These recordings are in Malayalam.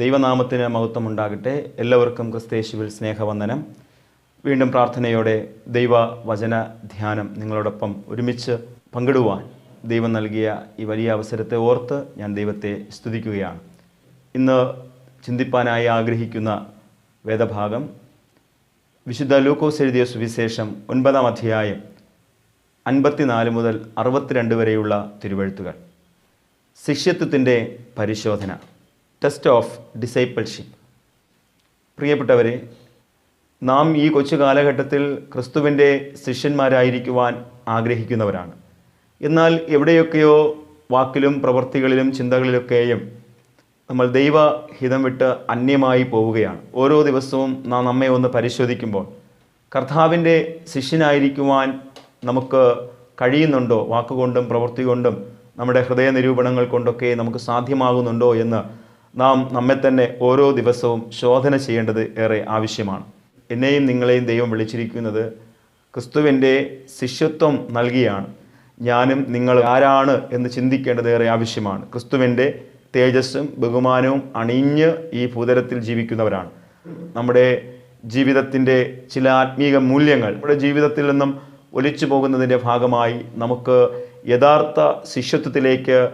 ദൈവനാമത്തിന് മഹത്വം ഉണ്ടാകട്ടെ എല്ലാവർക്കും ക്രിസ്തേശുവിൽ സ്നേഹവന്ദനം. വീണ്ടും പ്രാർത്ഥനയോടെ ദൈവ വചന ധ്യാനം നിങ്ങളോടൊപ്പം ഒരുമിച്ച് പങ്കിടുവാൻ ദൈവം നൽകിയ ഈ വലിയ അവസരത്തെ ഓർത്ത് ഞാൻ ദൈവത്തെ സ്തുതിക്കുകയാണ്. ഇന്ന് ചിന്തിപ്പാനായി ആഗ്രഹിക്കുന്ന വേദഭാഗം വിശുദ്ധ ലൂക്കോസ് എഴുതിയ സുവിശേഷം ഒൻപതാം അധ്യായം അൻപത്തിനാല് മുതൽ അറുപത്തിരണ്ട് വരെയുള്ള തിരുവഴുത്തുകൾ. ശിഷ്യത്വത്തിന്റെ പരിശോധന. ടെസ്റ്റ് ഓഫ് ഡിസൈപ്പിൾഷിപ്പ് പ്രിയപ്പെട്ടവരെ നാം ഈ കൊച്ചു കാലഘട്ടത്തിൽ ക്രിസ്തുവിന്റെ ശിഷ്യന്മാരായിരിക്കുവാൻ ആഗ്രഹിക്കുന്നവരാണ്. എന്നാൽ എവിടെയൊക്കെയോ വാക്കിലും പ്രവൃത്തികളിലും ചിന്തകളിലൊക്കെയും നമ്മൾ ദൈവഹിതം വിട്ട് അന്യമായി പോവുകയാണ്. ഓരോ ദിവസവും നാം നമ്മെ ഒന്ന് പരിശോധിക്കുമ്പോൾ കർത്താവിന്റെ ശിഷ്യനായിരിക്കുവാൻ നമുക്ക് കഴിയുന്നുണ്ടോ? വാക്കുകൊണ്ടും പ്രവൃത്തി കൊണ്ടും നമ്മുടെ ഹൃദയ നിരൂപണങ്ങൾ കൊണ്ടൊക്കെ നമുക്ക് സാധ്യമാകുന്നുണ്ടോ എന്ന് നാം നമ്മെ തന്നെ ഓരോ ദിവസവും ശോധന ചെയ്യേണ്ടത് ഏറെ ആവശ്യമാണ്. എന്നെയും നിങ്ങളെയും ദൈവം വിളിച്ചിരിക്കുന്നത് ക്രിസ്തുവിന്റെ ശിഷ്യത്വം നൽകിയാണ്. ഞാനും നിങ്ങൾ ആരാണ് എന്ന് ചിന്തിക്കേണ്ടത് ഏറെ ആവശ്യമാണ്. ക്രിസ്തുവിന്റെ തേജസ്സും ബഹുമാനവും അണിഞ്ഞ് ഈ ഭൂതലത്തിൽ ജീവിക്കുന്നവരാണ്. നമ്മുടെ ജീവിതത്തിന്റെ ചില ആത്മീക മൂല്യങ്ങൾ നമ്മുടെ ജീവിതത്തിൽ നിന്നും ഒലിച്ചു പോകുന്നതിന്റെ ഭാഗമായി നമുക്ക് യഥാർത്ഥ ശിഷ്യത്വത്തിലേക്ക്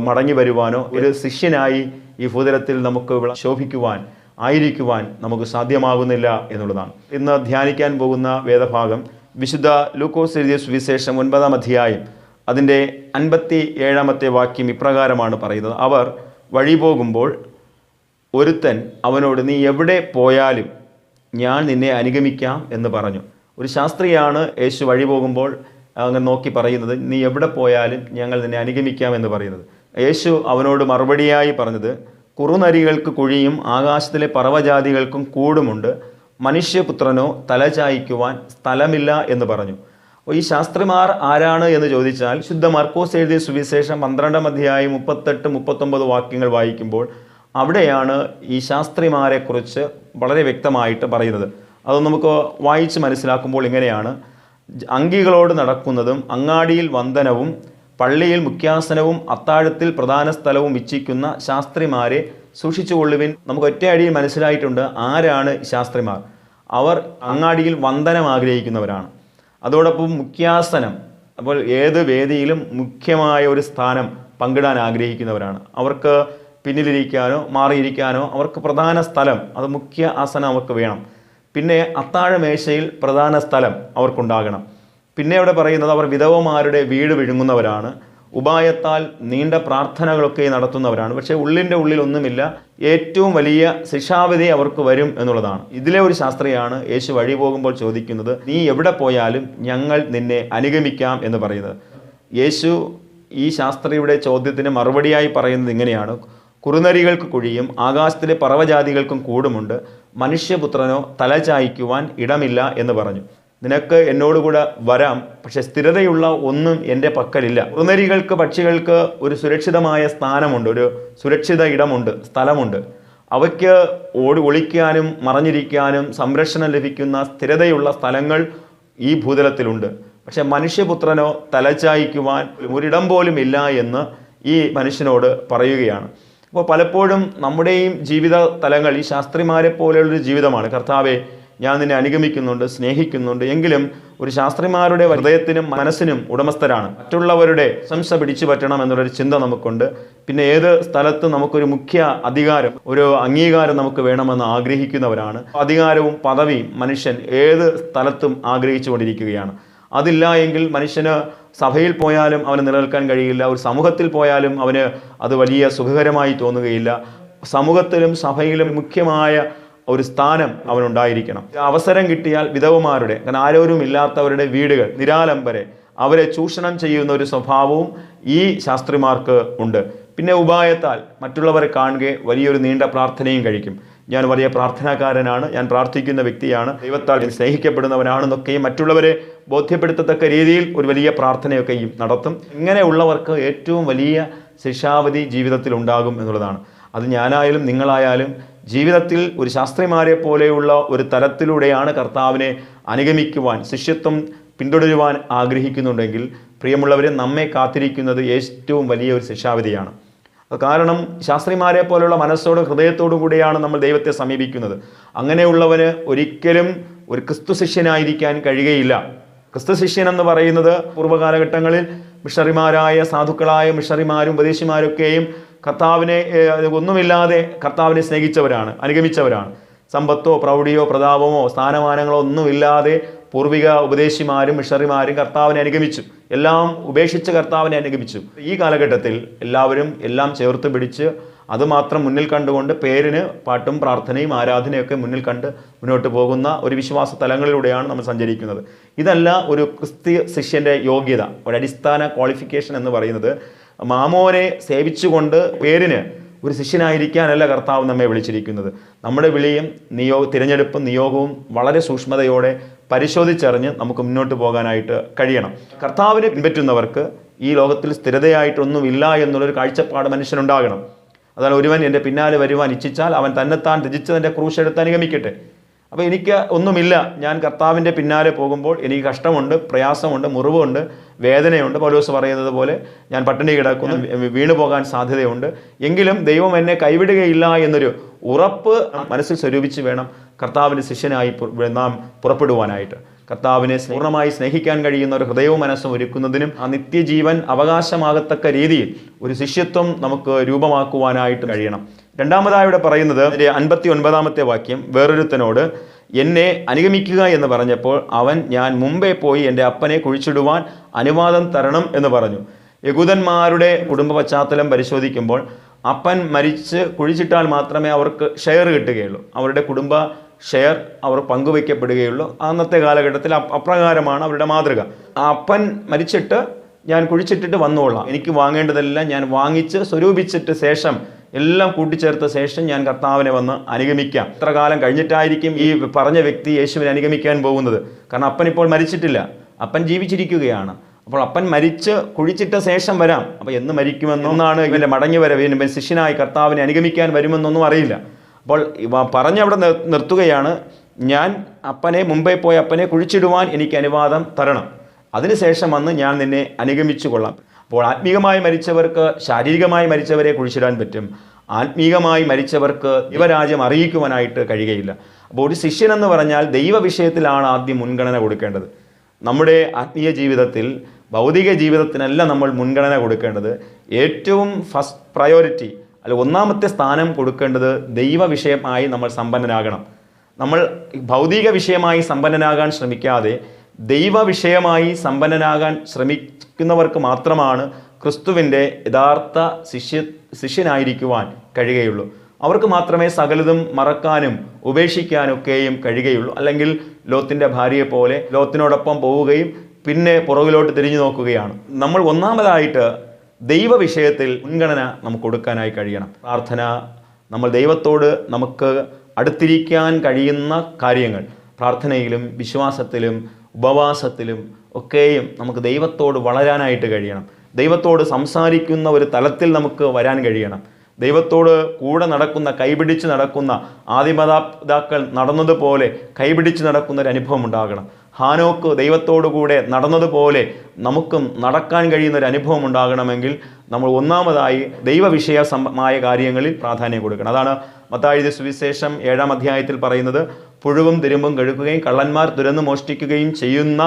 മടങ്ങി വരുവാനോ ഒരു ശിഷ്യനായി ഈ ഭൂതലത്തിൽ നമുക്ക് ശോഭിക്കുവാൻ ആയിരിക്കുവാൻ നമുക്ക് സാധ്യമാകുന്നില്ല എന്നുള്ളതാണ്. ഇന്ന് ധ്യാനിക്കാൻ പോകുന്ന വേദഭാഗം വിശുദ്ധ ലൂക്കോസ് എഴുതിയ സുവിശേഷം ഒൻപതാം അധ്യായം അതിന്റെ അൻപത്തി ഏഴാമത്തെ വാക്യം ഇപ്രകാരമാണ് പറയുന്നത്. അവർ വഴി പോകുമ്പോൾ ഒരുത്തൻ അവനോട് നീ എവിടെ പോയാലും ഞാൻ നിന്നെ അനുഗമിക്കാം എന്ന് പറഞ്ഞു. ഒരു ശാസ്ത്രിയാണ് യേശു വഴി പോകുമ്പോൾ അങ്ങനെ നോക്കി പറയുന്നത് നീ എവിടെ പോയാലും ഞങ്ങൾ നിന്നെ അനുഗമിക്കാം എന്ന് പറയുന്നത്. യേശു അവനോട് മറുപടിയായി പറഞ്ഞത് കുറുനരികൾക്ക് കുഴിയും ആകാശത്തിലെ പർവജാതികൾക്കും കൂടുമുണ്ട്. മനുഷ്യപുത്രനോ തലചായ്ക്കുവാൻ സ്ഥലമില്ല എന്ന് പറഞ്ഞു. ഈ ശാസ്ത്രിമാർ ആരാണ് എന്ന് ചോദിച്ചാൽ ശുദ്ധ മർക്കോസ് എഴുതിയ സുവിശേഷം പന്ത്രണ്ടാം അധ്യായം മുപ്പത്തെട്ട് മുപ്പത്തൊമ്പത് വാക്യങ്ങൾ വായിക്കുമ്പോൾ അവിടെയാണ് ഈ ശാസ്ത്രിമാരെക്കുറിച്ച് വളരെ വ്യക്തമായിട്ട് പറയുന്നത്. അത് നമുക്ക് വായിച്ച് മനസ്സിലാക്കുമ്പോൾ ഇങ്ങനെയാണ്. അങ്കികളോട് നടക്കുന്നതും അങ്ങാടിയിൽ വന്ദനവും പള്ളിയിൽ മുഖ്യാസനവും അത്താഴത്തിൽ പ്രധാന സ്ഥലവും ഇച്ഛിക്കുന്ന ശാസ്ത്രിമാരെ സൂക്ഷിച്ചുകൊള്ളുവിൻ. നമുക്ക് ഒറ്റയടിയിൽ മനസ്സിലായിട്ടുണ്ട് ആരാണ് ശാസ്ത്രിമാർ. അവർ അങ്ങാടിയിൽ വന്ദനം ആഗ്രഹിക്കുന്നവരാണ്. അതോടൊപ്പം മുഖ്യാസനം അപ്പോൾ ഏത് വേദിയിലും മുഖ്യമായ ഒരു സ്ഥാനം പങ്കിടാൻ ആഗ്രഹിക്കുന്നവരാണ്. അവർക്ക് പിന്നിലിരിക്കാനോ മാറിയിരിക്കാനോ അവർക്ക് പ്രധാന സ്ഥലം അത് മുഖ്യ ആസനം അവർക്ക് വേണം. പിന്നെ അത്താഴമേശയിൽ പ്രധാന സ്ഥലം അവർക്കുണ്ടാകണം. പിന്നെ അവിടെ പറയുന്നത് അവർ വിധവമാരുടെ വീട് വിഴുങ്ങുന്നവരാണ്. ഉപായത്താൽ നീണ്ട പ്രാർത്ഥനകളൊക്കെ നടത്തുന്നവരാണ്. പക്ഷേ ഉള്ളിന്റെ ഉള്ളിലൊന്നുമില്ല. ഏറ്റവും വലിയ ശിക്ഷാവിധി അവർക്ക് വരും എന്നുള്ളതാണ്. ഇതിലെ ഒരു ശാസ്ത്രിയാണ് യേശു വഴി പോകുമ്പോൾ ചോദിക്കുന്നത് നീ എവിടെ പോയാലും ഞങ്ങൾ നിന്നെ അനുഗമിക്കാം എന്ന് പറയുന്നത്. യേശു ഈ ശാസ്ത്രിയുടെ ചോദ്യത്തിന് മറുപടിയായി പറയുന്നത് ഇങ്ങനെയാണ്. കുറുനരികൾക്ക് കുഴിയും ആകാശത്തിലെ പറവജാതികൾക്കും കൂടുമുണ്ട്. മനുഷ്യപുത്രനോ തലചായ്ക്കുവാൻ ഇടമില്ല എന്ന് പറഞ്ഞു. നിനക്ക് എന്നോടുകൂടെ വരാം പക്ഷെ സ്ഥിരതയുള്ള ഒന്നും എന്റെ പക്കലില്ല. ഉറുനരികൾക്ക് പക്ഷികൾക്ക് ഒരു സുരക്ഷിതമായ സ്ഥാനമുണ്ട് ഒരു സുരക്ഷിത ഇടമുണ്ട് സ്ഥലമുണ്ട്. അവയ്ക്ക് ഓടി ഒളിക്കാനും മറഞ്ഞിരിക്കാനും സംരക്ഷണം ലഭിക്കുന്ന സ്ഥിരതയുള്ള സ്ഥലങ്ങൾ ഈ ഭൂതലത്തിലുണ്ട്. പക്ഷെ മനുഷ്യപുത്രനോ തലചായ്ക്കുവാൻ ഒരിടം പോലും ഇല്ല എന്ന് ഈ മനുഷ്യനോട് പറയുകയാണ്. അപ്പോൾ പലപ്പോഴും നമ്മുടെയും ജീവിത തലങ്ങൾ ഈ ശാസ്ത്രിമാരെ പോലെയുള്ളൊരു ജീവിതമാണ്. കർത്താവെ ഞാൻ നിന്നെ അനുഗമിക്കുന്നുണ്ട് സ്നേഹിക്കുന്നുണ്ട്. എങ്കിലും ഒരു ശാസ്ത്രിമാരുടെ ഹൃദയത്തിനും മനസ്സിനും ഉടമസ്ഥരാണ്. മറ്റുള്ളവരുടെ ശംസ പിടിച്ചു പറ്റണം എന്നുള്ളൊരു ചിന്ത നമുക്കുണ്ട്. പിന്നെ ഏത് സ്ഥലത്ത് നമുക്കൊരു മുഖ്യ അധികാരം ഒരു അംഗീകാരം നമുക്ക് വേണമെന്ന് ആഗ്രഹിക്കുന്നവരാണ്. അധികാരവും പദവിയും മനുഷ്യൻ ഏത് സ്ഥലത്തും ആഗ്രഹിച്ചു കൊണ്ടിരിക്കുകയാണ് അതില്ല എങ്കിൽ മനുഷ്യന് സഭയിൽ പോയാലും അവന് നിലനിൽക്കാൻ കഴിയില്ല. ഒരു സമൂഹത്തിൽ പോയാലും അവന് അത് വലിയ സുഖകരമായി തോന്നുകയില്ല. സമൂഹത്തിലും സഭയിലും മുഖ്യമായ ഒരു സ്ഥാനം അവനുണ്ടായിരിക്കണം. അവസരം കിട്ടിയാൽ വിധവമാരുടെ കാരണം ആരോരും ഇല്ലാത്തവരുടെ വീടുകൾ നിരാലംബരെ അവരെ ചൂഷണം ചെയ്യുന്ന ഒരു സ്വഭാവവും ഈ ശാസ്ത്രിമാർക്ക് ഉണ്ട്. പിന്നെ ഉപായത്താൽ മറ്റുള്ളവരെ കാണുക വലിയൊരു നീണ്ട പ്രാർത്ഥനയും കഴിക്കും. ഞാൻ വലിയ പ്രാർത്ഥനാകാരനാണ്. ഞാൻ പ്രാർത്ഥിക്കുന്ന വ്യക്തിയാണ്. ദൈവത്താൽ ഞാൻ സ്നേഹിക്കപ്പെടുന്നവനാണെന്നൊക്കെയും മറ്റുള്ളവരെ ബോധ്യപ്പെടുത്തത്തക്ക രീതിയിൽ ഒരു വലിയ പ്രാർത്ഥനയൊക്കെയും നടത്തും. ഇങ്ങനെയുള്ളവർക്ക് ഏറ്റവും വലിയ ശിക്ഷാവധി ജീവിതത്തിൽ ഉണ്ടാകും എന്നുള്ളതാണ്. അത് ഞാനായാലും നിങ്ങളായാലും ജീവിതത്തിൽ ഒരു ശാസ്ത്രിമാരെ പോലെയുള്ള ഒരു തലത്തിലൂടെയാണ് കർത്താവിനെ അനുഗമിക്കുവാൻ ശിഷ്യത്വം പിന്തുടരുവാൻ ആഗ്രഹിക്കുന്നുണ്ടെങ്കിൽ പ്രിയമുള്ളവരെ നമ്മെ കാത്തിരിക്കുന്നത് ഏറ്റവും വലിയ ഒരു ശിക്ഷാവിധിയാണ്. കാരണം ശാസ്ത്രിമാരെ പോലെയുള്ള മനസ്സോടും ഹൃദയത്തോടും കൂടിയാണ് നമ്മൾ ദൈവത്തെ സമീപിക്കുന്നത്. അങ്ങനെയുള്ളവന് ഒരിക്കലും ഒരു ക്രിസ്തു ശിഷ്യനായിരിക്കാൻ കഴിയുകയില്ല. ക്രിസ്തു ശിഷ്യൻ എന്ന് പറയുന്നത് പൂർവകാലഘട്ടങ്ങളിൽ മിഷറിമാരായ സാധുക്കളായ മിഷറിമാരും ഉപദേശിമാരൊക്കെയും കർത്താവിനെ ഒന്നുമില്ലാതെ കർത്താവിനെ സ്നേഹിച്ചവരാണ് അനുഗമിച്ചവരാണ്. സമ്പത്തോ പ്രൗഢിയോ പ്രതാപമോ സ്ഥാനമാനങ്ങളോ ഒന്നുമില്ലാതെ പൂർവിക ഉപദേശിമാരും മിഷണറിമാരും കർത്താവിനെ അനുഗമിച്ചു. എല്ലാം ഉപേക്ഷിച്ച് കർത്താവിനെ അനുഗമിച്ചു. ഈ കാലഘട്ടത്തിൽ എല്ലാവരും എല്ലാം ചേർത്ത് പിടിച്ച് അതുമാത്രം മുന്നിൽ കണ്ടുകൊണ്ട് പേരിന് പാട്ടും പ്രാർത്ഥനയും ആരാധനയൊക്കെ മുന്നിൽ കണ്ട് മുന്നോട്ട് പോകുന്ന ഒരു വിശ്വാസ തലങ്ങളിലൂടെയാണ് നമ്മൾ സഞ്ചരിക്കുന്നത്. ഇതല്ല ഒരു ക്രിസ്തീയ ശിഷ്യന്റെ യോഗ്യത. ഒരു അടിസ്ഥാന ക്വാളിഫിക്കേഷൻ എന്ന് പറയുന്നത് മാമോനെ സേവിച്ചുകൊണ്ട് പേരിന് ഒരു ശിഷ്യനായിരിക്കാനല്ല കർത്താവ് നമ്മെ വിളിച്ചിരിക്കുന്നത്. നമ്മുടെ വിളിയും നിയോ തിരഞ്ഞെടുപ്പും നിയോഗവും വളരെ സൂക്ഷ്മതയോടെ പരിശോധിച്ചറിഞ്ഞ് നമുക്ക് മുന്നോട്ട് പോകാനായിട്ട് കഴിയണം. കർത്താവിനെ പിൻപറ്റുന്നവർക്ക് ഈ ലോകത്തിൽ സ്ഥിരതയായിട്ടൊന്നുമില്ല എന്നുള്ളൊരു കാഴ്ചപ്പാട് മനുഷ്യനുണ്ടാകണം. അതാണ് ഒരുവൻ എന്റെ പിന്നാലെ വരുവാൻ ഇച്ഛിച്ചാൽ അവൻ തന്നെത്താൻ രചിച്ചതിന്റെ ക്രൂശെടുത്ത് അനുഗമിക്കട്ടെ. അപ്പോൾ എനിക്ക് ഒന്നുമില്ല. ഞാൻ കർത്താവിന്റെ പിന്നാലെ പോകുമ്പോൾ എനിക്ക് കഷ്ടമുണ്ട് പ്രയാസമുണ്ട് മുറിവുണ്ട്. വേദനയുണ്ട്. പൗലോസ് പറയുന്നത് പോലെ ഞാൻ പട്ടിണി കിടക്കുന്നു വീണു പോകാൻ സാധ്യതയുണ്ട്. എങ്കിലും ദൈവം എന്നെ കൈവിടുകയില്ല എന്നൊരു ഉറപ്പ് മനസ്സിൽ സ്വരൂപിച്ച് വേണം കർത്താവിന്റെ ശിഷ്യനായി നാം പുറപ്പെടുവാനായിട്ട്. കർത്താവിനെ പൂർണമായി സ്നേഹിക്കാൻ കഴിയുന്ന ഒരു ഹൃദയവും മനസ്സും ഒരുക്കുന്നതിനും ആ നിത്യജീവൻ അവകാശമാകത്തക്ക രീതിയിൽ ഒരു ശിഷ്യത്വം നമുക്ക് രൂപമാക്കുവാനായിട്ട് കഴിയണം. രണ്ടാമതായി ഇവിടെ പറയുന്നത് അൻപത്തി ഒൻപതാമത്തെ വാക്യം വേറൊരുത്തനോട് എന്നെ അനുഗമിക്കുക എന്ന് പറഞ്ഞപ്പോൾ അവൻ ഞാൻ മുമ്പേ പോയി എന്റെ അപ്പനെ കുഴിച്ചിടുവാൻ അനുവാദം തരണം എന്ന് പറഞ്ഞു. യഹൂദന്മാരുടെ കുടുംബ പശ്ചാത്തലം പരിശോധിക്കുമ്പോൾ അപ്പൻ മരിച്ച് കുഴിച്ചിട്ടാൽ മാത്രമേ അവർക്ക് ഷെയർ കിട്ടുകയുള്ളൂ. അവരുടെ കുടുംബ ഷെയർ അവർ പങ്കുവയ്ക്കപ്പെടുകയുള്ളൂ. അന്നത്തെ കാലഘട്ടത്തിൽ അപ്- അപ്രകാരമാണ് അവരുടെ മാതൃക. അപ്പൻ മരിച്ചിട്ട് ഞാൻ കുഴിച്ചിട്ടിട്ട് വന്നോളാം. എനിക്ക് വാങ്ങേണ്ടതെല്ലാം ഞാൻ വാങ്ങിച്ച് സ്വരൂപിച്ചിട്ട് ശേഷം എല്ലാം കൂട്ടിച്ചേർത്ത ശേഷം ഞാൻ കർത്താവിനെ വന്ന് അനുഗമിക്കാം. എത്ര കാലം കഴിഞ്ഞിട്ടായിരിക്കും ഈ പറഞ്ഞ വ്യക്തി യേശുവിനെ അനുഗമിക്കാൻ പോകുന്നത്. കാരണം അപ്പൻ ഇപ്പോൾ മരിച്ചിട്ടില്ല. അപ്പൻ ജീവിച്ചിരിക്കുകയാണ്. അപ്പോൾ അപ്പൻ മരിച്ച് കുഴിച്ചിട്ട ശേഷം വരാം. അപ്പോൾ എന്ന് മരിക്കുമെന്നൊന്നാണ് ഇവന്റെ മടങ്ങി വരവ്. ഇവൻ ശിഷ്യനായി കർത്താവിനെ അനുഗമിക്കാൻ വരുമെന്നൊന്നും അറിയില്ല. അപ്പോൾ പറഞ്ഞവിടെ നിർ- നിർത്തുകയാണ്. ഞാൻ അപ്പനെ മുംബൈ പോയി അപ്പനെ കുഴിച്ചിടുവാൻ എനിക്ക് അനുവാദം തരണം. അതിനുശേഷം വന്ന് ഞാൻ നിന്നെ അനുഗമിച്ചു കൊള്ളാം. അപ്പോൾ ആത്മീകമായി മരിച്ചവർക്ക് ശാരീരികമായി മരിച്ചവരെ കുഴിച്ചിടാൻ പറ്റും. ആത്മീകമായി മരിച്ചവർക്ക് ദൈവരാജ്യം അറിയിക്കുവാനായിട്ട് കഴിയുകയില്ല. അപ്പോൾ ഒരു ശിഷ്യൻ എന്ന് പറഞ്ഞാൽ ദൈവ വിഷയത്തിലാണ് ആദ്യം മുൻഗണന കൊടുക്കേണ്ടത്. നമ്മുടെ ആത്മീയ ജീവിതത്തിൽ ഭൗതിക ജീവിതത്തിനല്ല നമ്മൾ മുൻഗണന കൊടുക്കേണ്ടത്. ഏറ്റവും ഫസ്റ്റ് പ്രയോറിറ്റി അല്ല ഒന്നാമത്തെ സ്ഥാനം കൊടുക്കേണ്ടത് ദൈവ വിഷയമായി നമ്മൾ സമ്പന്നനാകണം നമ്മൾ ഭൗതിക വിഷയമായി സമ്പന്നനാകാൻ ശ്രമിക്കാതെ ദൈവ വിഷയമായി സമ്പന്നനാകാൻ ശ്രമിക്കുന്നവർക്ക് മാത്രമാണ് ക്രിസ്തുവിന്റെ യഥാർത്ഥ ശിഷ്യ ശിഷ്യനായിരിക്കുവാൻ കഴിയുകയുള്ളൂ. അവർക്ക് മാത്രമേ സകലതും മറക്കാനും ഉപേക്ഷിക്കാനൊക്കെയും കഴിയുകയുള്ളൂ. അല്ലെങ്കിൽ ലോത്തിന്റെ ഭാര്യയെപ്പോലെ ലോത്തിനോടൊപ്പം പോവുകയും പിന്നെ പുറകിലോട്ട് തിരിഞ്ഞു നോക്കുകയാണ്. നമ്മൾ ഒന്നാമതായിട്ട് ദൈവ വിഷയത്തിൽ മുൻഗണന നമുക്ക് കൊടുക്കാനായി കഴിയണം. പ്രാർത്ഥന നമ്മൾ ദൈവത്തോട് നമുക്ക് അടുത്തിരിക്കാൻ കഴിയുന്ന കാര്യങ്ങൾ. പ്രാർത്ഥനയിലും വിശ്വാസത്തിലും ഉപവാസത്തിലും ഒക്കെയും നമുക്ക് ദൈവത്തോട് വളരാനായിട്ട് കഴിയണം. ദൈവത്തോട് സംസാരിക്കുന്ന ഒരു തലത്തിൽ നമുക്ക് വരാൻ കഴിയണം. ദൈവത്തോട് കൂടെ നടക്കുന്ന കൈപിടിച്ച് നടക്കുന്ന ആദിമതാപിതാക്കൾ നടന്നതുപോലെ കൈപിടിച്ച് നടക്കുന്ന ഒരു അനുഭവം ഉണ്ടാകണം. ഹാനോക്ക് ദൈവത്തോടു കൂടെ നടന്നതുപോലെ നമുക്കും നടക്കാൻ കഴിയുന്ന ഒരു അനുഭവം ഉണ്ടാകണമെങ്കിൽ നമ്മൾ ഒന്നാമതായി ദൈവവിഷയസമായ കാര്യങ്ങളിൽ പ്രാധാന്യം കൊടുക്കണം. അതാണ് മത്താഴ്ച സുവിശേഷം ഏഴാം അധ്യായത്തിൽ പറയുന്നത് പുഴുവും തിരുമ്പും കഴുകുകയും കള്ളന്മാർ തുരന്നു മോഷ്ടിക്കുകയും ചെയ്യുന്ന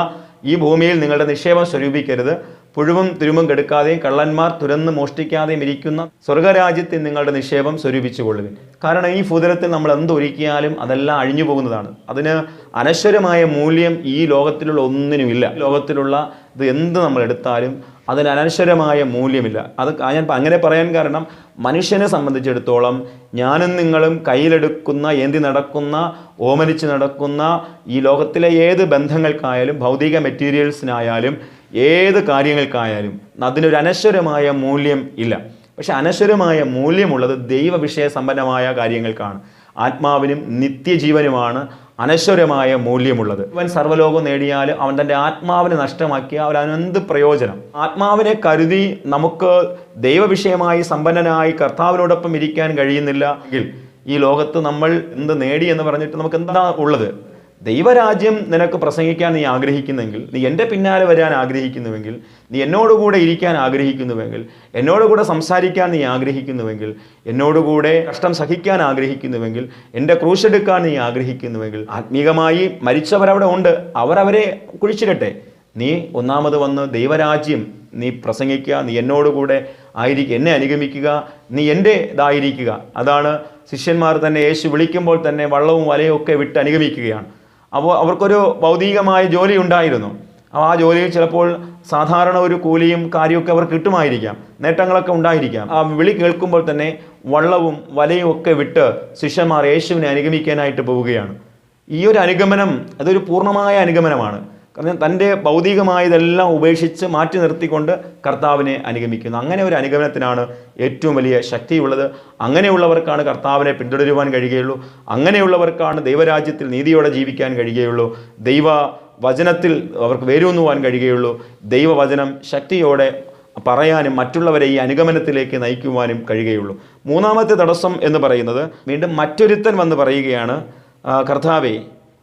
ഈ ഭൂമിയിൽ നിങ്ങളുടെ നിക്ഷേപം സ്വരൂപിക്കരുത്. പുഴുവും തിരുമ്പും കെടുക്കാതെയും കള്ളന്മാർ തുരന്ന് മോഷ്ടിക്കാതെയും ഇരിക്കുന്ന സ്വർഗരാജ്യത്തിൽ നിങ്ങളുടെ നിക്ഷേപം സ്വരൂപിച്ചു കൊള്ളുവിൻ. കാരണം ഈ ഭൂതലത്തിൽ നമ്മൾ എന്തൊരുക്കിയാലും അതെല്ലാം അഴിഞ്ഞു പോകുന്നതാണ്. അതിന് അനശ്വരമായ മൂല്യം ഈ ലോകത്തിലുള്ള ഒന്നിനുമില്ല. ലോകത്തിലുള്ള ഇത് എന്ത് നമ്മൾ എടുത്താലും അതിന് അനശ്വരമായ മൂല്യമില്ല. അത് ഞാൻ അങ്ങനെ പറയാൻ കാരണം മനുഷ്യനെ സംബന്ധിച്ചിടത്തോളം ഞാനും നിങ്ങളും കയ്യിലെടുക്കുന്ന ഏന്തി നടക്കുന്ന ഓമനിച്ച് നടക്കുന്ന ഈ ലോകത്തിലെ ഏത് ബന്ധങ്ങൾക്കായാലും ഭൗതിക മെറ്റീരിയൽസിനായാലും ഏത് കാര്യങ്ങൾക്കായാലും അതിനൊരു അനശ്വരമായ മൂല്യം ഇല്ല. പക്ഷെ അനശ്വരമായ മൂല്യമുള്ളത് ദൈവവിഷയ സമ്പന്നമായ കാര്യങ്ങൾക്കാണ്. ആത്മാവിനും നിത്യജീവനുമാണ്. അനശ്വരമായ മൂല്യമുള്ളത്. ഇവൻ സർവലോകം നേടിയാൽ അവൻ തന്റെ ആത്മാവിനെ നഷ്ടമാക്കിയ അവൻ എന്ത് പ്രയോജനം? ആത്മാവിനെ കരുതി നമുക്ക് ദൈവവിഷയമായി സമ്പന്നനായി കർത്താവിനോടൊപ്പം ഇരിക്കാൻ കഴിയുന്നില്ല. എങ്കിൽ ഈ ലോകത്ത് നമ്മൾ എന്ത് നേടി എന്ന് പറഞ്ഞിട്ട് നമുക്ക് എന്താ ഉള്ളത്? ദൈവരാജ്യം നിനക്ക് പ്രസംഗിക്കാൻ നീ ആഗ്രഹിക്കുന്നെങ്കിൽ നീ എന്റെ പിന്നാലെ വരാൻ ആഗ്രഹിക്കുന്നുവെങ്കിൽ നീ എന്നോടുകൂടെ ഇരിക്കാൻ ആഗ്രഹിക്കുന്നുവെങ്കിൽ എന്നോടുകൂടെ സംസാരിക്കാൻ നീ ആഗ്രഹിക്കുന്നുവെങ്കിൽ എന്നോടുകൂടെ കഷ്ടം സഹിക്കാൻ ആഗ്രഹിക്കുന്നുവെങ്കിൽ എന്റെ ക്രൂശെടുക്കാൻ നീ ആഗ്രഹിക്കുന്നുവെങ്കിൽ ആത്മീകമായി മരിച്ചവരവിടെ ഉണ്ട് അവരവരെ കുഴിച്ചിടട്ടെ. നീ ഒന്നാമത് വന്ന് ദൈവരാജ്യം നീ പ്രസംഗിക്കുക നീ എന്നോടുകൂടെ ആയിരിക്കുക എന്നെ അനുഗമിക്കുക നീ എന്റെ ഇതായിരിക്കുക. അതാണ് ശിഷ്യന്മാർ തന്നെ യേശു വിളിക്കുമ്പോൾ തന്നെ വള്ളവും വലയും ഒക്കെ വിട്ട് അനുഗമിക്കുകയാണ്. അപ്പോൾ അവർക്കൊരു ഭൗതികമായ ജോലി ഉണ്ടായിരുന്നു ആ ജോലിയിൽ ചിലപ്പോൾ സാധാരണ ഒരു കൂലിയും കാര്യമൊക്കെ അവർക്ക് കിട്ടുമായിരിക്കാം. നേട്ടങ്ങളൊക്കെ ഉണ്ടായിരിക്കാം. ആ വിളി കേൾക്കുമ്പോൾ തന്നെ വള്ളവും വലയും ഒക്കെ വിട്ട് ശിഷ്യന്മാർ യേശുവിനെ അനുഗമിക്കാനായിട്ട് പോവുകയാണ്. ഈ ഒരു അനുഗമനം അതൊരു പൂർണമായ അനുഗമനമാണ്. കാരണം തന്റെ ഭൗതികമായതെല്ലാം ഉപേക്ഷിച്ച് മാറ്റി നിർത്തിക്കൊണ്ട് കർത്താവിനെ അനുഗമിക്കുന്നു. അങ്ങനെ ഒരു അനുഗമനത്തിനാണ് ഏറ്റവും വലിയ ശക്തിയുള്ളത്. അങ്ങനെയുള്ളവർക്കാണ് കർത്താവിനെ പിന്തുടരുവാൻ കഴിയുകയുള്ളൂ. അങ്ങനെയുള്ളവർക്കാണ് ദൈവരാജ്യത്തിൽ നീതിയോടെ ജീവിക്കാൻ കഴിയുകയുള്ളൂ. ദൈവ വചനത്തിൽ അവർക്ക് വേരൂന്നുവാൻ കഴിയുകയുള്ളൂ. ദൈവവചനം ശക്തിയോടെ പറയാനും മറ്റുള്ളവരെ ഈ അനുഗമനത്തിലേക്ക് നയിക്കുവാനും കഴിയുകയുള്ളൂ. മൂന്നാമത്തെ തടസ്സം എന്ന് പറയുന്നത് വീണ്ടും മറ്റൊരുത്തൻ വന്ന് പറയുകയാണ് "ആ, കർത്താവേ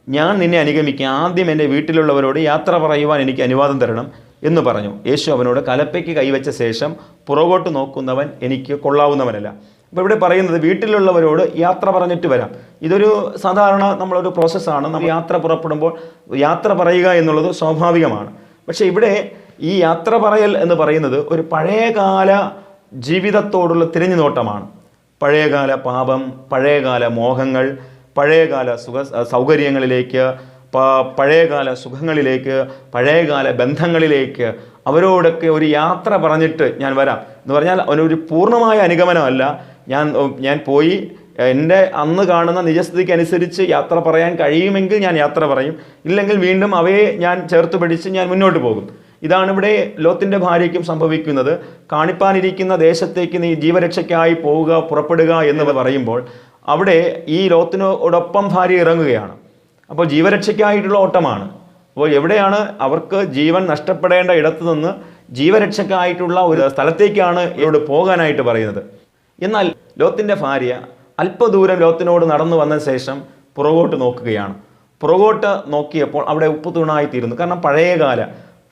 ഞാൻ നിന്നെ അനുഗമിക്കാം. ആദ്യം എന്റെ വീട്ടിലുള്ളവരോട് യാത്ര പറയുവാൻ എനിക്ക് അനുവാദം തരണം എന്ന് പറഞ്ഞു. യേശു അവനോട് കലപ്പയ്ക്ക് കൈവച്ച ശേഷം പുറകോട്ട് നോക്കുന്നവൻ എനിക്ക് കൊള്ളാവുന്നവനല്ല. അപ്പോൾ ഇവിടെ പറയുന്നത് വീട്ടിലുള്ളവരോട് യാത്ര പറഞ്ഞിട്ട് വരാം. ഇതൊരു സാധാരണ നമ്മളൊരു പ്രോസസ്സാണ്. നമ്മൾ യാത്ര പുറപ്പെടുമ്പോൾ യാത്ര പറയുക എന്നുള്ളത് സ്വാഭാവികമാണ്. പക്ഷേ ഇവിടെ ഈ യാത്ര പറയൽ എന്ന് പറയുന്നത് ഒരു പഴയകാല ജീവിതത്തോടുള്ള തിരിഞ്ഞു നോട്ടമാണ് പഴയകാല പാപം പഴയകാല മോഹങ്ങൾ പഴയകാല സുഖ സൗകര്യങ്ങളിലേക്ക് പഴയകാല സുഖങ്ങളിലേക്ക് പഴയകാല ബന്ധങ്ങളിലേക്ക് അവരോടൊക്കെ ഒരു യാത്ര പറഞ്ഞിട്ട് ഞാൻ വരാം. എന്ന് പറഞ്ഞാൽ അവനൊരു പൂർണമായ അനുഗമനമല്ല. ഞാൻ ഞാൻ പോയി എന്റെ അന്ന് കാണുന്ന നിജസ്ഥിതിക്ക് അനുസരിച്ച് യാത്ര പറയാൻ കഴിയുമെങ്കിൽ ഞാൻ യാത്ര പറയും. ഇല്ലെങ്കിൽ വീണ്ടും അവയെ ഞാൻ ചേർത്ത് പിടിച്ച് ഞാൻ മുന്നോട്ട് പോകും. ഇതാണ് ഇവിടെ ലോത്തിന്റെ ഭാര്യയ്ക്കും സംഭവിക്കുന്നത്. കാണിപ്പാനിരിക്കുന്ന ദേശത്തേക്ക് നീ ജീവരക്ഷയ്ക്കായി പോവുക പുറപ്പെടുക എന്ന് പറയുമ്പോൾ അവിടെ ഈ ലോത്തിനോടൊപ്പം ഭാര്യ ഇറങ്ങുകയാണ്. അപ്പോൾ ജീവരക്ഷയ്ക്കായിട്ടുള്ള ഓട്ടമാണ്. അപ്പോൾ എവിടെയാണ് അവർക്ക് ജീവൻ നഷ്ടപ്പെടേണ്ട ഇടത്തു നിന്ന് ജീവരക്ഷയ്ക്കായിട്ടുള്ള ഒരു സ്ഥലത്തേക്കാണ് ഇവരോട് പോകാനായിട്ട് പറയുന്നത്. എന്നാൽ ലോത്തിന്റെ ഭാര്യ അല്പദൂരം ലോത്തിനോട് നടന്നു വന്ന ശേഷം പുറകോട്ട് നോക്കുകയാണ്. പുറകോട്ട് നോക്കിയപ്പോൾ അവിടെ ഉപ്പ് തൂണായിത്തീരുന്നു കാരണം പഴയകാല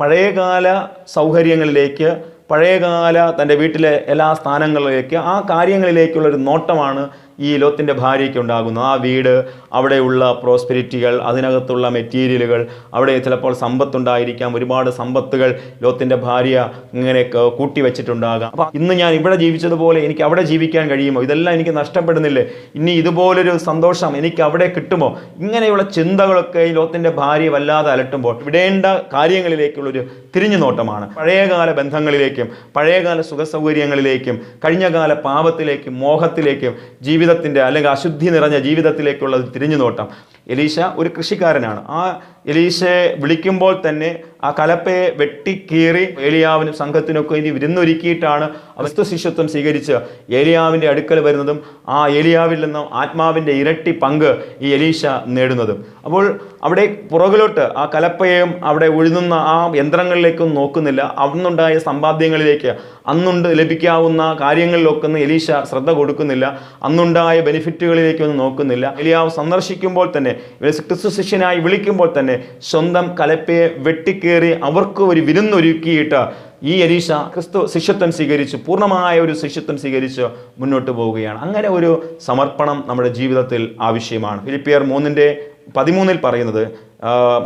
പഴയകാല സൗകര്യങ്ങളിലേക്ക് പഴയകാല തന്റെ വീട്ടിലെ എല്ലാ സ്ഥാനങ്ങളിലേക്ക് ആ കാര്യങ്ങളിലേക്കുള്ള ഒരു നോട്ടമാണ് ഈ ലോത്തിന്റെ ഭാര്യയ്ക്ക് ഉണ്ടാകുന്നു. ആ വീട് അവിടെയുള്ള പ്രോസ്പെരിറ്റികൾ അതിനകത്തുള്ള മെറ്റീരിയലുകൾ അവിടെ ചിലപ്പോൾ സമ്പത്തുണ്ടായിരിക്കാം. ഒരുപാട് സമ്പത്തുകൾ ലോത്തിന്റെ ഭാര്യ ഇങ്ങനെ കൂട്ടിവെച്ചിട്ടുണ്ടാകാം. കൂട്ടി വെച്ചിട്ടുണ്ടാകാം അപ്പം ഇന്ന് ഞാൻ ഇവിടെ ജീവിച്ചതുപോലെ എനിക്ക് അവിടെ ജീവിക്കാൻ കഴിയുമോ? ഇതെല്ലാം എനിക്ക് നഷ്ടപ്പെടുന്നില്ലേ? ഇനി ഇതുപോലൊരു സന്തോഷം എനിക്ക് അവിടെ കിട്ടുമോ? ഇങ്ങനെയുള്ള ചിന്തകളൊക്കെ ഈ ലോത്തിന്റെ ഭാര്യ വല്ലാതെ അലട്ടുമ്പോൾ വിടേണ്ട കാര്യങ്ങളിലേക്കുള്ളൊരു തിരിഞ്ഞു നോട്ടമാണ് പഴയകാല ബന്ധങ്ങളിലേക്കും പഴയകാല സുഖസൗകര്യങ്ങളിലേക്കും കഴിഞ്ഞകാല പാപത്തിലേക്കും മോഹത്തിലേക്കും ജീവിതത്തിന്റെ അല്ലെങ്കിൽ അശുദ്ധി നിറഞ്ഞ ജീവിതത്തിലേക്കുള്ള തിരിഞ്ഞു നോട്ടം എലീശ ഒരു കൃഷിക്കാരനാണ്. ആ എലീശയെ വിളിക്കുമ്പോൾ തന്നെ ആ കലപ്പയെ വെട്ടിക്കീറി ഏലിയാവിനും സംഘത്തിനൊക്കെ ഇനി വിരുന്നൊരുക്കിയിട്ടാണ് അവസ്ഥ ശിഷ്യത്വം സ്വീകരിച്ച് ഏലിയാവിന്റെ അടുക്കൽ വരുന്നതും ആ ഏലിയാവിൽ നിന്നും ആത്മാവിന്റെ ഇരട്ടി പങ്ക് ഈ എലീശ നേടുന്നതും. അപ്പോൾ അവിടെ പുറകിലോട്ട് ആ കലപ്പയെയും അവിടെ ഉഴുതുന്ന ആ യന്ത്രങ്ങളിലേക്കും നോക്കുന്നില്ല. അന്നുണ്ടായ സമ്പാദ്യങ്ങളിലേക്ക് അന്നുണ്ട് ലഭിക്കാവുന്ന കാര്യങ്ങളിലൊക്കെ എലീശ ശ്രദ്ധ കൊടുക്കുന്നില്ല. അന്നുണ്ടായ ബെനിഫിറ്റുകളിലേക്കൊന്നും നോക്കുന്നില്ല. എലിയാവ് സന്ദർശിക്കുമ്പോൾ തന്നെ ഇവരെ ക്രിസ്തു ശിഷ്യനായി വിളിക്കുമ്പോൾ തന്നെ സ്വന്തം കലപ്പയെ വെട്ടിക്കേറി അവർക്ക് ഒരു വിരുന്നൊരുക്കിയിട്ട് ഈ അരീഷ ക്രിസ്തു ശിഷ്യത്വം സ്വീകരിച്ച് പൂർണമായ ഒരു ശിഷ്യത്വം സ്വീകരിച്ച് മുന്നോട്ട് പോവുകയാണ്. അങ്ങനെ ഒരു സമർപ്പണം നമ്മുടെ ജീവിതത്തിൽ ആവശ്യമാണ്. ഫിലിപ്പിയർ മൂന്നിന്റെ പതിമൂന്നിൽ പറയുന്നത്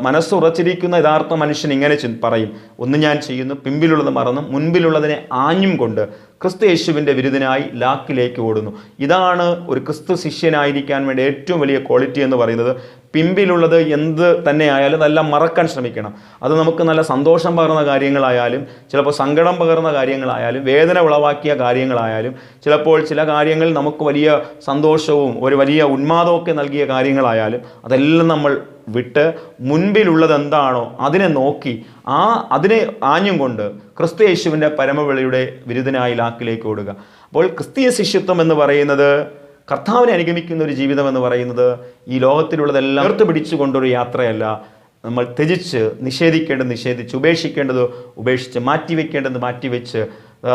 മനസ്സുറച്ചിരിക്കുന്ന യഥാർത്ഥ മനുഷ്യൻ ഇങ്ങനെ പറയും ഒന്ന് ഞാൻ ചെയ്യുന്നു പിമ്പിലുള്ളത് മറന്നും മുൻപിലുള്ളതിനെ ആഞ്ഞും കൊണ്ട് ക്രിസ്തു യേശുവിന്റെ വിരുദ്ധനായി ലാക്കിലേക്ക് ഓടുന്നു. ഇതാണ് ഒരു ക്രിസ്തു ശിഷ്യനായിരിക്കാൻ വേണ്ടി ഏറ്റവും വലിയ ക്വാളിറ്റി എന്ന് പറയുന്നത്. പിമ്പിലുള്ളത് എന്ത് തന്നെയായാലും അതെല്ലാം മറക്കാൻ ശ്രമിക്കണം. അത് നമുക്ക് നല്ല സന്തോഷം പകർന്ന കാര്യങ്ങളായാലും ചിലപ്പോൾ സങ്കടം പകർന്ന കാര്യങ്ങളായാലും വേദന ഉളവാക്കിയ കാര്യങ്ങളായാലും ചിലപ്പോൾ ചില കാര്യങ്ങൾ നമുക്ക് വലിയ സന്തോഷവും ഒരു വലിയ ഉന്മാദമൊക്കെ നൽകിയ കാര്യങ്ങളായാലും അതെല്ലാം നമ്മൾ വിട്ട് മുൻപിലുള്ളത് എന്താണോ അതിനെ നോക്കി ആ അതിനെ ആഞ്ഞും കൊണ്ട് ക്രിസ്തു യേശുവിന്റെ പരമവിളിയുടെ വിരുദ്ധനായി ലാക്കിലേക്ക് ഓടുക. അപ്പോൾ ക്രിസ്തീയ ശിഷ്യത്വം എന്ന് പറയുന്നത് കർത്താവിനെ അനുഗമിക്കുന്ന ഒരു ജീവിതം എന്ന് പറയുന്നത് ഈ ലോകത്തിലുള്ളതെല്ലാം ചേർത്ത് പിടിച്ചുകൊണ്ടൊരു യാത്രയല്ല. നമ്മൾ ത്യജിച്ച് നിഷേധിക്കേണ്ടത് നിഷേധിച്ച് ഉപേക്ഷിക്കേണ്ടത് ഉപേക്ഷിച്ച് മാറ്റിവെക്കേണ്ടത് മാറ്റിവെച്ച്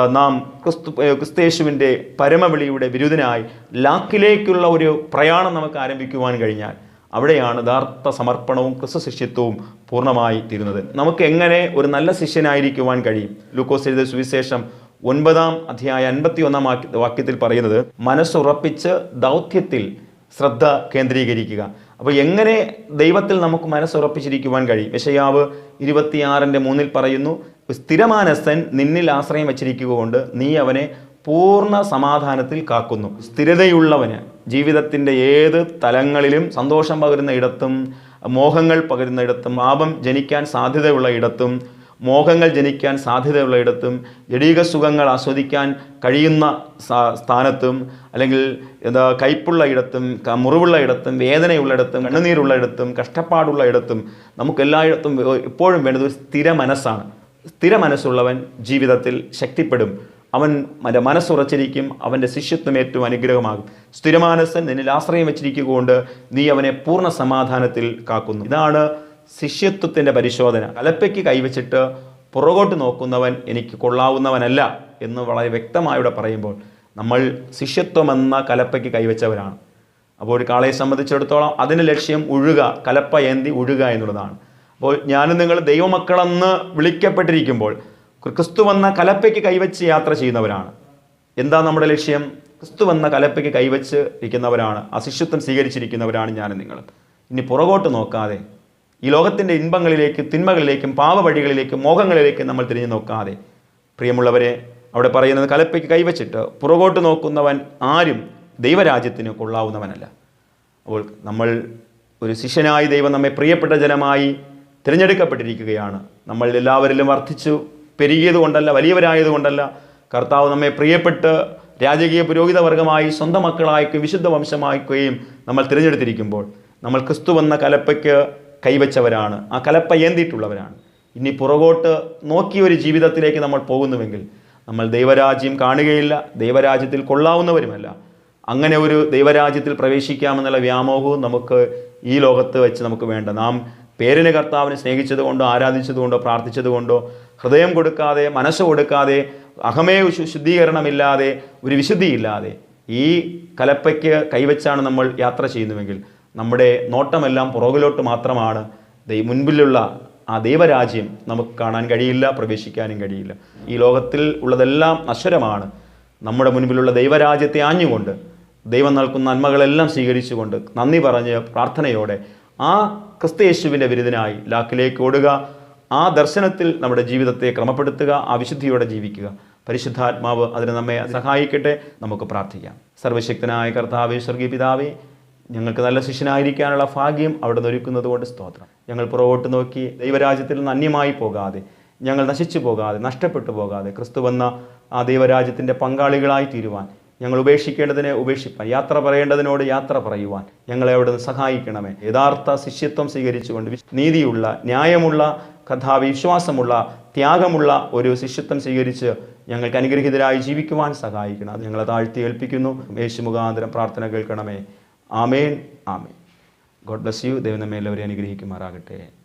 നാം ക്രിസ്തു ക്രിസ്തേശുവിന്റെ പരമവിളിയുടെ ബിരുദനായി ലാക്കിലേക്കുള്ള ഒരു പ്രയാണം നമുക്ക് ആരംഭിക്കുവാൻ കഴിഞ്ഞാൽ അവിടെയാണ് യഥാർത്ഥ സമർപ്പണവും ക്രിസ്തു ശിഷ്യത്വവും പൂർണമായി തീരുന്നത്. നമുക്ക് എങ്ങനെ ഒരു നല്ല ശിഷ്യനായിരിക്കുവാൻ കഴിയും? ലൂക്കോസ് എഴുതിയ സുവിശേഷം ഒൻപതാം അധ്യായ അൻപത്തി ഒന്നാം വാക്യത്തിൽ പറയുന്നത് മനസ്സുറപ്പിച്ച് ദൗത്യത്തിൽ ശ്രദ്ധ കേന്ദ്രീകരിക്കുക. അപ്പോൾ എങ്ങനെ ദൈവത്തിൽ നമുക്ക് മനസ്സുറപ്പിച്ചിരിക്കുവാൻ കഴിയും? വിഷയാവ് ഇരുപത്തിയാറിന്റെ മൂന്നിൽ പറയുന്നു സ്ഥിരമാനസ്ഥൻ നിന്നിൽ ആശ്രയം വച്ചിരിക്കുക കൊണ്ട് നീ അവനെ പൂർണ സമാധാനത്തിൽ കാക്കുന്നു. സ്ഥിരതയുള്ളവന് ജീവിതത്തിന്റെ ഏത് തലങ്ങളിലും സന്തോഷം പകരുന്ന ഇടത്തും മോഹങ്ങൾ പകരുന്ന ഇടത്തും പാപം ജനിക്കാൻ സാധ്യതയുള്ള ഇടത്തും മോഹങ്ങൾ ജനിക്കാൻ സാധ്യതയുള്ള ഇടത്തും ജടീക സുഖങ്ങൾ ആസ്വദിക്കാൻ കഴിയുന്ന സ്ഥാനത്തും അല്ലെങ്കിൽ എന്താ കയ്പുള്ള ഇടത്തും മുറിവുള്ള ഇടത്തും വേദനയുള്ള ഇടത്തും കണ്ണുനീരുള്ള ഇടത്തും കഷ്ടപ്പാടുള്ള ഇടത്തും നമുക്ക് എല്ലായിടത്തും എപ്പോഴും വേണ്ടത് ഒരു സ്ഥിര മനസ്സാണ്. സ്ഥിര മനസ്സുള്ളവൻ ജീവിതത്തിൽ ശക്തിപ്പെടും. അവൻ മറ്റേ മനസ്സുറച്ചിരിക്കും അവന്റെ ശിഷ്യത്വം ഏറ്റവും അനുഗ്രഹമാകും. സ്ഥിരമാനസൻ നിന്നിൽ ആശ്രയം വെച്ചിരിക്കുകൊണ്ട് നീ അവനെ പൂർണ സമാധാനത്തിൽ കാക്കുന്നു. ഇതാണ് ശിഷ്യത്വത്തിന്റെ പരിശോധന കലപ്പയ്ക്ക് കൈവച്ചിട്ട് പുറകോട്ട് നോക്കുന്നവൻ എനിക്ക് കൊള്ളാവുന്നവനല്ല എന്ന് വളരെ വ്യക്തമായിവിടെ പറയുമ്പോൾ നമ്മൾ ശിഷ്യത്വം എന്ന കലപ്പയ്ക്ക് കൈവച്ചവരാണ്. അപ്പോൾ ഒരു കാളയെ സംബന്ധിച്ചിടത്തോളം അതിന് ലക്ഷ്യം ഉഴുക കലപ്പ ഏന്തി ഉഴുക എന്നുള്ളതാണ്. അപ്പോൾ ഞാനും നിങ്ങൾ ദൈവമക്കളെന്ന് വിളിക്കപ്പെട്ടിരിക്കുമ്പോൾ ക്രിസ്തു വന്ന കലപ്പയ്ക്ക് കൈവച്ച് യാത്ര ചെയ്യുന്നവരാണ്. എന്താ നമ്മുടെ ലക്ഷ്യം? ക്രിസ്തു വന്ന കലപ്പയ്ക്ക് കൈവച്ച് ഇരിക്കുന്നവരാണ്. അശിഷ്യത്വം സ്വീകരിച്ചിരിക്കുന്നവരാണ് ഞാനും നിങ്ങൾ ഇനി പുറകോട്ട് നോക്കാതെ ഈ ലോകത്തിന്റെ ഇൻപങ്ങളിലേക്കും തിന്മകളിലേക്കും പാവവഴികളിലേക്കും മോഹങ്ങളിലേക്കും നമ്മൾ തിരിഞ്ഞു നോക്കാതെ. പ്രിയമുള്ളവരെ അവിടെ പറയുന്നത് കലപ്പയ്ക്ക് കൈവച്ചിട്ട് പുറകോട്ട് നോക്കുന്നവൻ ആരും ദൈവരാജ്യത്തിന് കൊള്ളാവുന്നവനല്ല. അപ്പോൾ നമ്മൾ ഒരു ശിഷ്യനായി ദൈവം നമ്മെ പ്രിയപ്പെട്ട ജനമായി തിരഞ്ഞെടുക്കപ്പെട്ടിരിക്കുകയാണ്. നമ്മൾ എല്ലാവരിലും വർദ്ധിച്ചു പെരുകിയതുകൊണ്ടല്ല വലിയവരായതുകൊണ്ടല്ല വലിയവരായത് കൊണ്ടല്ല. കർത്താവ് നമ്മെ പ്രിയപ്പെട്ട് രാജകീയ പുരോഹിത വർഗമായി സ്വന്തം മക്കളായിക്കുകയും വിശുദ്ധ വംശമാക്കുകയും നമ്മൾ തിരഞ്ഞെടുത്തിരിക്കുമ്പോൾ നമ്മൾ ക്രിസ്തു വന്ന കലപ്പയ്ക്ക് കൈവച്ചവരാണ്. ആ കലപ്പ ഏന്തിയിട്ടുള്ളവരാണ്. ഇനി പുറകോട്ട് നോക്കിയ ഒരു ജീവിതത്തിലേക്ക് നമ്മൾ പോകുന്നുവെങ്കിൽ നമ്മൾ ദൈവരാജ്യം കാണുകയില്ല ദൈവരാജ്യത്തിൽ കൊള്ളാവുന്നവരുമല്ല. അങ്ങനെ ഒരു ദൈവരാജ്യത്തിൽ പ്രവേശിക്കാമെന്നുള്ള വ്യാമോഹവും നമുക്ക് ഈ ലോകത്ത് വെച്ച് നമുക്ക് വേണ്ട. നാം പേരിന് കർത്താവിനെ സ്നേഹിച്ചതുകൊണ്ടോ ആരാധിച്ചതുകൊണ്ടോ പ്രാർത്ഥിച്ചതുകൊണ്ടോ ഹൃദയം കൊടുക്കാതെ മനസ്സ് കൊടുക്കാതെ അഹമേ ശുദ്ധീകരണമില്ലാതെ ഒരു വിശുദ്ധിയില്ലാതെ ഈ കലപ്പയ്ക്ക് കൈവച്ചാണ് നമ്മൾ യാത്ര ചെയ്യുന്നുവെങ്കിൽ നമ്മുടെ നോട്ടമെല്ലാം പുറകിലോട്ട് മാത്രമാണ് മുൻപിലുള്ള ആ ദൈവരാജ്യം നമുക്ക് കാണാൻ കഴിയില്ല പ്രവേശിക്കാനും കഴിയില്ല. ഈ ലോകത്തിൽ ഉള്ളതെല്ലാം നശ്വരമാണ് നമ്മുടെ മുൻപിലുള്ള ദൈവരാജ്യത്തെ ആഞ്ഞുകൊണ്ട് ദൈവം നൽകുന്ന നന്മകളെല്ലാം സ്വീകരിച്ചുകൊണ്ട് നന്ദി പറഞ്ഞ് പ്രാർത്ഥനയോടെ ആ ക്രിസ്തയേശുവിന്റെ വിരുദ്ധനായി ലാക്കിലേക്ക് ഓടുക ആ ദർശനത്തിൽ നമ്മുടെ ജീവിതത്തെ ക്രമപ്പെടുത്തുക ആ വിശുദ്ധിയോടെ ജീവിക്കുക. പരിശുദ്ധാത്മാവ് അതിന് നമ്മെ സഹായിക്കട്ടെ. നമുക്ക് പ്രാർത്ഥിക്കാം. സർവശക്തനായ കർത്താവേ സ്വർഗീയ പിതാവേ ഞങ്ങൾക്ക് നല്ല ശിഷ്യനായിരിക്കാനുള്ള ഭാഗ്യം അവിടെ നിന്ന് ഒരുക്കുന്നത് കൊണ്ട് സ്തോത്രം. ഞങ്ങൾ പുറകോട്ട് നോക്കി ദൈവരാജ്യത്തിൽ നിന്ന് അന്യമായി പോകാതെ ഞങ്ങൾ നശിച്ചു പോകാതെ നഷ്ടപ്പെട്ടു പോകാതെ ക്രിസ്തു വന്ന ആ ദൈവരാജ്യത്തിന്റെ പങ്കാളികളായി തീരുവാൻ ഞങ്ങൾ ഉപേക്ഷിക്കേണ്ടതിനെ ഉപേക്ഷിപ്പാൻ യാത്ര പറയേണ്ടതിനോട് യാത്ര പറയുവാൻ ഞങ്ങളെ അവിടെ നിന്ന് സഹായിക്കണമേ. യഥാർത്ഥ ശിഷ്യത്വം സ്വീകരിച്ചുകൊണ്ട് നീതിയുള്ള ന്യായമുള്ള കഥാവിശ്വാസമുള്ള ത്യാഗമുള്ള ഒരു ശിഷ്യത്വം സ്വീകരിച്ച് ഞങ്ങൾക്ക് അനുഗ്രഹീതരായി ജീവിക്കുവാൻ സഹായിക്കണം. അത് ഞങ്ങളെ താഴ്ത്തി ഏൽപ്പിക്കുന്നു. യേശു മുഖാന്തരം പ്രാർത്ഥന കേൾക്കണമേ. ആമേൻ ആമേൻ ഗോഡ് ബ്ലസ് യു ദൈവം നമ്മെ എല്ലാവരെയും അനുഗ്രഹിക്കുമാറാകട്ടെ ആമേൻ